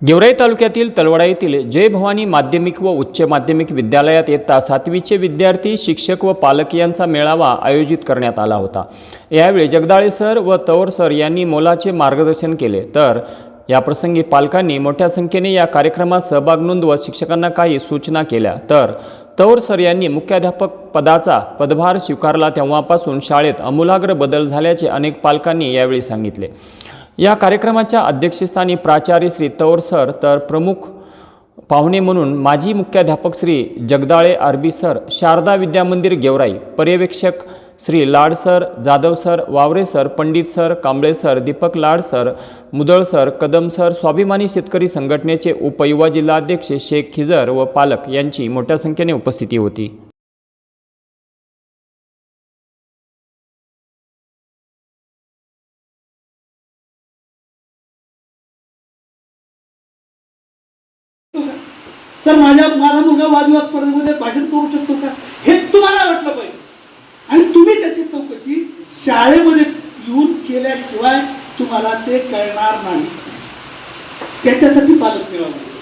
गेवराई तालुक्यातील तलवडा येथील जय भवानी माध्यमिक व उच्च माध्यमिक विद्यालयात इयत्ता सातवीचे विद्यार्थी शिक्षक व पालक यांचा मेळावा आयोजित करण्यात आला होता. यावेळी जगदाळे सर व तौर सर यांनी मोलाचे मार्गदर्शन केले. तर याप्रसंगी पालकांनी मोठ्या संख्येने या कार्यक्रमात सहभाग नोंदवत शिक्षकांना काही सूचना केल्या. तर तौर सर यांनी मुख्याध्यापक पदाचा पदभार स्वीकारला तेव्हापासून शाळेत आमूलाग्र बदल झाल्याचे अनेक पालकांनी यावेळी सांगितले. या कार्यक्रमाच्या अध्यक्षस्थानी प्राचार्य श्री तौर सर तर प्रमुख पाहुणे म्हणून माजी मुख्याध्यापक श्री जगदाळे आरबी सर शारदा विद्यामंदिर गेवराई पर्यवेक्षक Shri Lad sir Jadhav sir Waware sir Pandit sir Kamble sir Dipak Lad sir Mudal sir Kadam sir स्वाभिमानी शेतकरी संघटनेचे उपयुवा जिल्हाध्यक्ष शेख खिजर व पालक यांची मोठ्या संख्येने उपस्थिती होती. तर माझ्या माझा मुलगा वादविवाद स्पर्धेमध्ये भाषण करू शकतो का? हे तुम्हाला वाटलं पाहिजे. आणि तुम्ही त्याची चौकशी शाळेमध्ये येऊन केल्याशिवाय तुम्हाला ते कळणार नाही. त्याच्यासाठी पालक मिळावं.